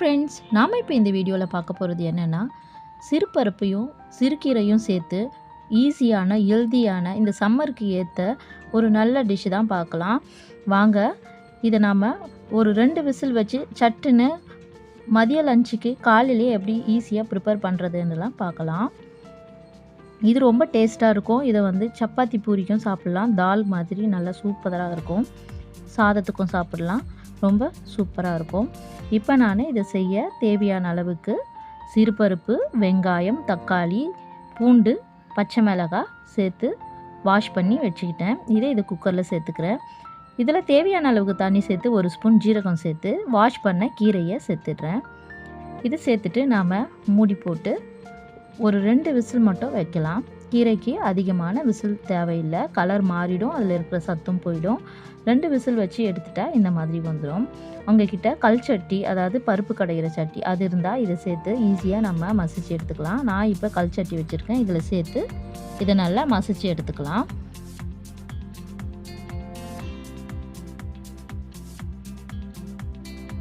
Friends நாம் இப்போ இந்த வீடியோவில் பார்க்க போகிறது என்னென்னா சிறுபருப்பையும் சிறுகீரையும் சேர்த்து ஈஸியான ஹெல்தியான இந்த சம்மருக்கு ஏற்ற ஒரு நல்ல டிஷ்ஷு தான் பார்க்கலாம். வாங்க இதை நாம் ஒரு ரெண்டு விசில் வச்சு சட்டுன்னு மதிய லஞ்சுக்கு காலையிலேயே எப்படி ஈஸியாக ப்ரிப்பேர் பண்ணுறதுன்னுலாம் பார்க்கலாம். இது ரொம்ப டேஸ்ட்டாக இருக்கும். இதை வந்து சப்பாத்தி பூரிக்கும் சாப்பிட்லாம். தால் மாதிரி நல்லா சூப்பராக இருக்கும். சாதத்துக்கும் சாப்பிட்லாம். ரொம்ப சூப்பராக இருக்கும். இப்போ நான் இதை செய்ய தேவையான அளவுக்கு சிறுபருப்பு வெங்காயம் தக்காளி பூண்டு பச்சை மிளகாய் சேர்த்து வாஷ் பண்ணி வச்சுக்கிட்டேன். இதை இது குக்கரில் சேர்த்துக்கிறேன். இதில் தேவையான அளவுக்கு தண்ணி சேர்த்து ஒரு ஸ்பூன் ஜீரகம் சேர்த்து வாஷ் பண்ண கீரையை சேர்த்துடுறேன். இது சேர்த்துட்டு நாம் மூடி போட்டு ஒரு ரெண்டு விசில் மட்டும் வைக்கலாம். கீரைக்கு அதிகமான விசில் தேவையில்லை. கலர் மாறிடும் அதில் இருக்கிற சத்தும் போயிடும். ரெண்டு விசில் வச்சு எடுத்துட்டா இந்த மாதிரி வந்துடும் உங்ககிட்ட கல் சட்டி அதாவது பருப்பு கடைகிற சட்டி அது இருந்தால் இதை சேர்த்து ஈஸியாக நம்ம மசிச்சு எடுத்துக்கலாம். நான் இப்போ கல் சட்டி வச்சுருக்கேன். இதில் சேர்த்து இதை நல்லா மசிச்சு எடுத்துக்கலாம்.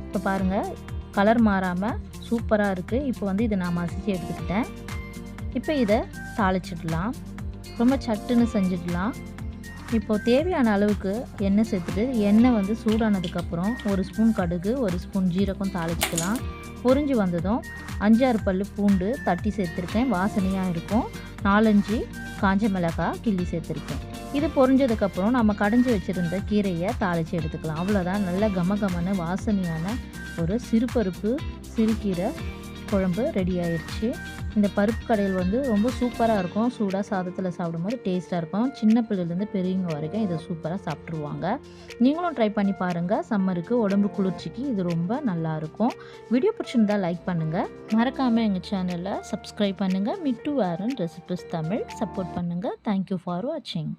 இப்போ பாருங்கள் கலர் மாறாமல் சூப்பராக இருக்குது இப்போ வந்து இதை நான் மசிச்சு எடுத்துக்கிட்டேன். இப்போ இதை தாளிச்சிடலாம். ரொம்ப சட்டுன்னு செஞ்சிடலாம். இப்போது தேவையான அளவுக்கு எண்ணெய் சேர்த்துட்டு எண்ணெய் வந்து சூடானதுக்கப்புறம் ஒரு ஸ்பூன் கடுகு ஒரு ஸ்பூன் ஜீரகம் தாளிச்சிக்கலாம். பொறிஞ்சு வந்ததும் அஞ்சாறு பல் பூண்டு தட்டி சேர்த்துருக்கேன். வாசனையாக இருக்கும். நாலஞ்சு காஞ்ச மிளகாய் கிள்ளி சேர்த்துருக்கேன். இது பொறிஞ்சதுக்கப்புறம் நம்ம கடைஞ்சி வச்சுருந்த கீரையை தாளித்து எடுத்துக்கலாம். அவ்வளோதான் நல்ல கமகமான வாசனையான ஒரு சிறுபருப்பு சிறுகீரை குழம்பு ரெடி ஆயிடுச்சு இந்த பருப்பு கடையில் வந்து ரொம்ப சூப்பராக இருக்கும். சூடாக சாதத்தில் சாப்பிடும்போது டேஸ்ட்டாக இருக்கும். சின்ன பிள்ளைலேருந்து பெரியவங்க வரைக்கும் இதை சூப்பராக சாப்பிட்ருவாங்க நீங்களும் ட்ரை பண்ணி பாருங்கள் சம்மருக்கு உடம்பு குளிர்ச்சிக்கு இது ரொம்ப நல்லாயிருக்கும் வீடியோ பிடிச்சிருந்தா லைக் பண்ணுங்கள் மறக்காமல் எங்கள் சேனலை சப்ஸ்கிரைப் பண்ணுங்கள் மிட்டு வேரன் ரெசிபிஸ் தமிழ் சப்போர்ட் பண்ணுங்கள் தேங்க்யூ ஃபார் வாட்சிங்